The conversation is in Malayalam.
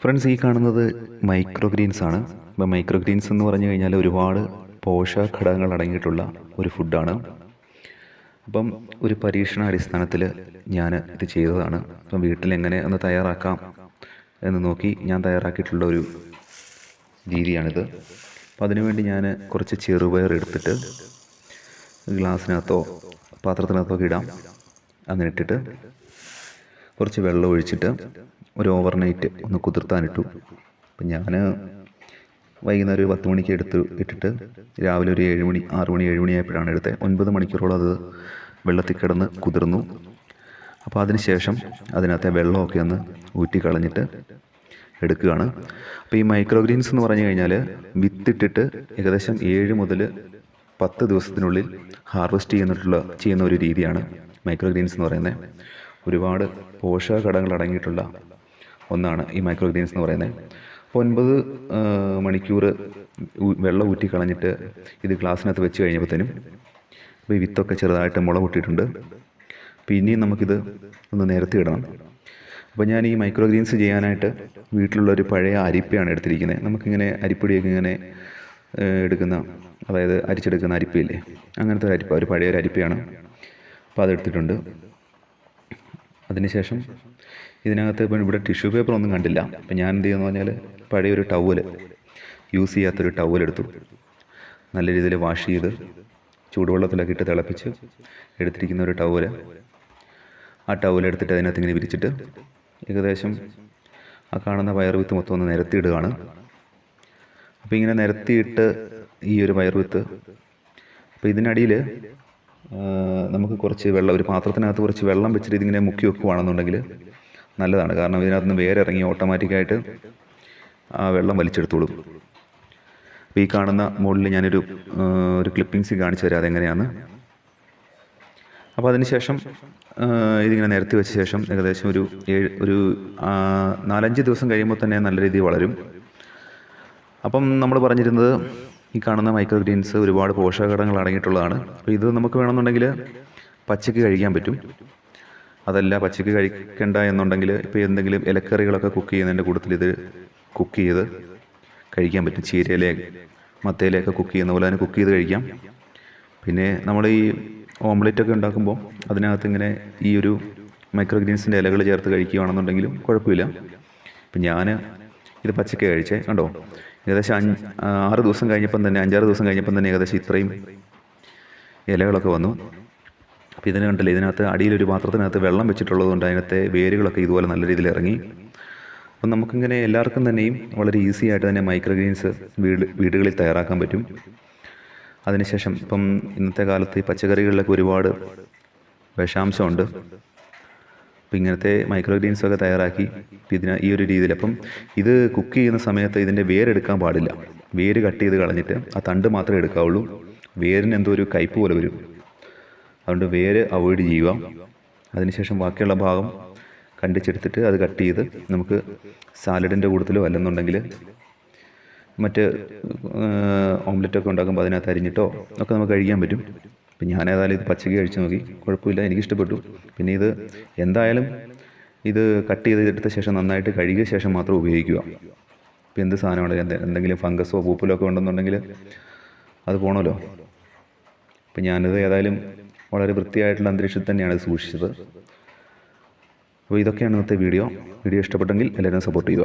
ഫ്രണ്ട്സ് ഈ കാണുന്നത് മൈക്രോ ഗ്രീൻസ് ആണ്. അപ്പോൾ മൈക്രോ ഗ്രീൻസ് എന്ന് പറഞ്ഞു കഴിഞ്ഞാൽ ഒരുപാട് പോഷക ഘടകങ്ങൾ അടങ്ങിയിട്ടുള്ള ഒരു ഫുഡാണ് അപ്പം ഒരു പരീക്ഷണ അടിസ്ഥാനത്തിൽ ഞാൻ ഇത് ചെയ്തതാണ്. അപ്പം വീട്ടിൽ എങ്ങനെ ഒന്ന് തയ്യാറാക്കാം എന്ന് നോക്കി ഞാൻ തയ്യാറാക്കിയിട്ടുള്ള ഒരു രീതിയാണിത്. അപ്പം അതിനുവേണ്ടി ഞാൻ കുറച്ച് ചെറുപയർ എടുത്തിട്ട് ഗ്ലാസ്സിനകത്തോ പാത്രത്തിനകത്തോ ഇടാം. അങ്ങനെ ഇട്ടിട്ട് കുറച്ച് വെള്ളം ഒഴിച്ചിട്ട് ഒരു ഓവർനൈറ്റ് ഒന്ന് കുതിർത്താനിട്ടു. അപ്പം ഞാൻ വൈകുന്നേരം ഒരു പത്ത് മണിക്ക് എടുത്ത് ഇട്ടിട്ട് രാവിലെ ഒരു ഏഴ് മണി ആറ് മണി ഏഴ് മണിയായപ്പോഴാണ് എടുത്തത്. ഒൻപത് മണിക്കൂറോളം അത് വെള്ളത്തിൽ കിടന്ന് കുതിർന്നു. അപ്പോൾ അതിന് ശേഷം അതിനകത്തെ വെള്ളമൊക്കെ ഒന്ന് ഊറ്റി കളഞ്ഞിട്ട് എടുക്കുകയാണ്. അപ്പോൾ ഈ മൈക്രോഗ്രീൻസ് എന്ന് പറഞ്ഞു കഴിഞ്ഞാൽ വിത്തിട്ടിട്ട് ഏകദേശം ഏഴ് മുതൽ പത്ത് ദിവസത്തിനുള്ളിൽ ഹാർവെസ്റ്റ് ചെയ്യുന്നിട്ടുള്ള ചെയ്യുന്ന ഒരു രീതിയാണ് മൈക്രോഗ്രീൻസ് എന്ന് പറയുന്നത്. ഒരുപാട് പോഷക ഘടകങ്ങൾ അടങ്ങിയിട്ടുള്ള ഒന്നാണ് ഈ മൈക്രോ ഗ്രീൻസ് എന്ന് പറയുന്നത്. അപ്പോൾ ഒൻപത് മണിക്കൂർ വെള്ളം ഊറ്റി കളഞ്ഞിട്ട് ഇത് ഗ്ലാസ്സിനകത്ത് വെച്ച് കഴിഞ്ഞപ്പോഴത്തേനും അപ്പോൾ ഈ വിത്തൊക്കെ ചെറുതായിട്ട് മുള പൊട്ടിയിട്ടുണ്ട്. പിന്നെയും നമുക്കിത് ഒന്ന് നിരത്തി ഇടണം. അപ്പോൾ ഞാൻ ഈ മൈക്രോ ഗ്രീൻസ് ചെയ്യാനായിട്ട് വീട്ടിലുള്ളൊരു പഴയ അരിപ്പയാണ് എടുത്തിരിക്കുന്നത്. നമുക്കിങ്ങനെ അരിപ്പൊടിയൊക്കെ ഇങ്ങനെ എടുക്കുന്ന അതായത് അരിച്ചെടുക്കുന്ന അരിപ്പയില്ലേ? അങ്ങനത്തെ ഒരു അരിപ്പ ഒരു പഴയ ഒരു അരിപ്പയാണ്. അപ്പോൾ അതെടുത്തിട്ടുണ്ട്. അതിനുശേഷം ഇതിനകത്ത് ഇപ്പം ഇവിടെ ടിഷ്യൂ പേപ്പർ ഒന്നും കണ്ടില്ല. അപ്പം ഞാൻ എന്ത് ചെയ്യുന്നു പറഞ്ഞാൽ പഴയ ഒരു ടവൽ യൂസ് ചെയ്യാത്തൊരു ടവൽ എടുത്തു. നല്ല രീതിയിൽ വാഷ് ചെയ്ത് ചൂടുവെള്ളത്തിലൊക്കെ ഇട്ട് തിളപ്പിച്ച് എടുത്തിരിക്കുന്ന ഒരു ടവൽ ആ ടവൽ എടുത്തിട്ട് അതിനകത്ത് ഇങ്ങനെ വിരിച്ചിട്ട് ഏകദേശം ആ കാണുന്ന വയർ വിത്ത് മൊത്തം ഒന്ന് നിരത്തിയിടുകയാണ്. അപ്പോൾ ഇങ്ങനെ നിരത്തിയിട്ട് ഈ ഒരു വയർ വിത്ത് അപ്പോൾ ഇതിനടിയിൽ നമുക്ക് കുറച്ച് വെള്ളം ഒരു പാത്രത്തിനകത്ത് കുറച്ച് വെള്ളം വെച്ചിട്ട് ഇതിങ്ങനെ മുക്കി വെക്കുകയാണെന്നുണ്ടെങ്കിൽ നല്ലതാണ്. കാരണം ഇതിനകത്ത് നിന്ന് വേരിറങ്ങി ഓട്ടോമാറ്റിക്കായിട്ട് ആ വെള്ളം വലിച്ചെടുത്തോളും. അപ്പോൾ ഈ കാണുന്ന മുകളിൽ ഞാനൊരു ഒരു ക്ലിപ്പിംഗ്സ് കാണിച്ചു തരാം അതെങ്ങനെയാണ്. അപ്പോൾ അതിനുശേഷം ഇതിങ്ങനെ നിരത്തി വെച്ച ശേഷം ഏകദേശം ഒരു ഏഴ് ഒരു നാലഞ്ച് ദിവസം കഴിയുമ്പോൾ തന്നെ നല്ല രീതിയിൽ വളരും. അപ്പം നമ്മൾ പറഞ്ഞിരുന്നത് ഈ കാണുന്ന മൈക്രോ ഗ്രീൻസ് ഒരുപാട് പോഷകഘടകങ്ങൾ അടങ്ങിയിട്ടുള്ളതാണ്. അപ്പോൾ ഇത് നമുക്ക് വേണമെന്നുണ്ടെങ്കിൽ പച്ചയ്ക്ക് കഴിക്കാൻ പറ്റും. അതല്ല പച്ചയ്ക്ക് കഴിക്കണ്ട എന്നുണ്ടെങ്കിൽ ഇപ്പോൾ എന്തെങ്കിലും ഇലക്കറികളൊക്കെ കുക്ക് ചെയ്യുന്നതിന്റെ കൂട്ടത്തിൽ ഇത് കുക്ക് ചെയ്ത് കഴിക്കാൻ പറ്റും. ചീരയിലെ മത്തയിലൊക്കെ കുക്ക് ചെയ്യുന്ന പോലെ തന്നെ കുക്ക് ചെയ്ത് കഴിക്കാം. പിന്നെ നമ്മൾ ഈ ഓംലെറ്റ് ഒക്കെ ഉണ്ടാക്കുമ്പോൾ അതിനകത്ത് ഇങ്ങനെ ഈ ഒരു മൈക്രോ ഗ്രീൻസിന്റെ ഇലകൾ ചേർത്ത് കഴിക്കുകയാണെന്നുണ്ടെങ്കിലും കുഴപ്പമില്ല. ഇപ്പം ഞാൻ ഇത് പച്ചയ്ക്ക് കഴിച്ചേ. കണ്ടോ? ഏകദേശം അഞ്ച് ആറ് ദിവസം കഴിഞ്ഞപ്പം തന്നെ അഞ്ചാറ് ദിവസം കഴിഞ്ഞപ്പം തന്നെ ഏകദേശം ഇത്രയും ഇലകളൊക്കെ വന്നു. അപ്പോൾ ഇതിന് കണ്ടില്ല ഇതിനകത്ത് അടിയിലൊരു പാത്രത്തിനകത്ത് വെള്ളം വെച്ചിട്ടുള്ളത് കൊണ്ട് അതിനകത്തെ വേരുകളൊക്കെ ഇതുപോലെ നല്ല രീതിയിൽ ഇറങ്ങി. അപ്പം നമുക്കിങ്ങനെ എല്ലാവർക്കും തന്നെയും വളരെ ഈസി ആയിട്ട് തന്നെ മൈക്രോ ഗ്രീൻസ് വീട് വീടുകളിൽ തയ്യാറാക്കാൻ പറ്റും. അതിനുശേഷം ഇപ്പം ഇന്നത്തെ കാലത്ത് ഈ പച്ചക്കറികളിലൊക്കെ ഒരുപാട് വിഷാംശമുണ്ട്. അപ്പം ഇങ്ങനത്തെ മൈക്രോ ഗ്രീൻസ് ഒക്കെ തയ്യാറാക്കി ഇതിന് ഈ ഒരു രീതിയിൽ. അപ്പം ഇത് കുക്ക് ചെയ്യുന്ന സമയത്ത് ഇതിന്റെ വേരെടുക്കാൻ പാടില്ല. വേര് കട്ട് ചെയ്ത് കളഞ്ഞിട്ട് ആ തണ്ട് മാത്രമേ എടുക്കാവുള്ളൂ. വേരിന് എന്തോ ഒരു കയ്പ് പോലെ വരും. അതുകൊണ്ട് വേര് അവോയ്ഡ് ചെയ്യുക അതിനുശേഷം ബാക്കിയുള്ള ഭാഗം കണ്ടിച്ചെടുത്തിട്ട് അത് കട്ട് ചെയ്ത് നമുക്ക് സാലഡിന്റെ കൂട്ടത്തിലോ അല്ലെന്നുണ്ടെങ്കിൽ മറ്റ് ഓംലെറ്റൊക്കെ ഉണ്ടാക്കുമ്പോൾ അതിനകത്ത് അരിഞ്ഞിട്ടോ ഒക്കെ നമുക്ക് കഴിക്കാൻ പറ്റും. അപ്പം ഞാൻ ഏതായാലും ഇത് പച്ചക്ക് കഴിച്ചു നോക്കി. കുഴപ്പമില്ല എനിക്കിഷ്ടപ്പെട്ടു. പിന്നെ ഇത് എന്തായാലും ഇത് കട്ട് ചെയ്തെടുത്ത ശേഷം നന്നായിട്ട് കഴുകിയ ശേഷം മാത്രം ഉപയോഗിക്കുക. ഇപ്പം എന്ത് സാധനമാണ് എന്തെങ്കിലും ഫംഗസോ പൂപ്പലോ ഒക്കെ ഉണ്ടെന്നുണ്ടെങ്കിൽ അത് പോകണമല്ലോ അപ്പം ഞാനിത് ഏതായാലും വളരെ വൃത്തിയായിട്ടുള്ള അന്തരീക്ഷത്തിൽ തന്നെയാണ് സൂക്ഷിച്ചത്. അപ്പോൾ ഇതൊക്കെയാണ് ഇന്നത്തെ വീഡിയോ. വീഡിയോ ഇഷ്ടപ്പെട്ടെങ്കിൽ എല്ലാവരും സപ്പോർട്ട് ചെയ്യുക.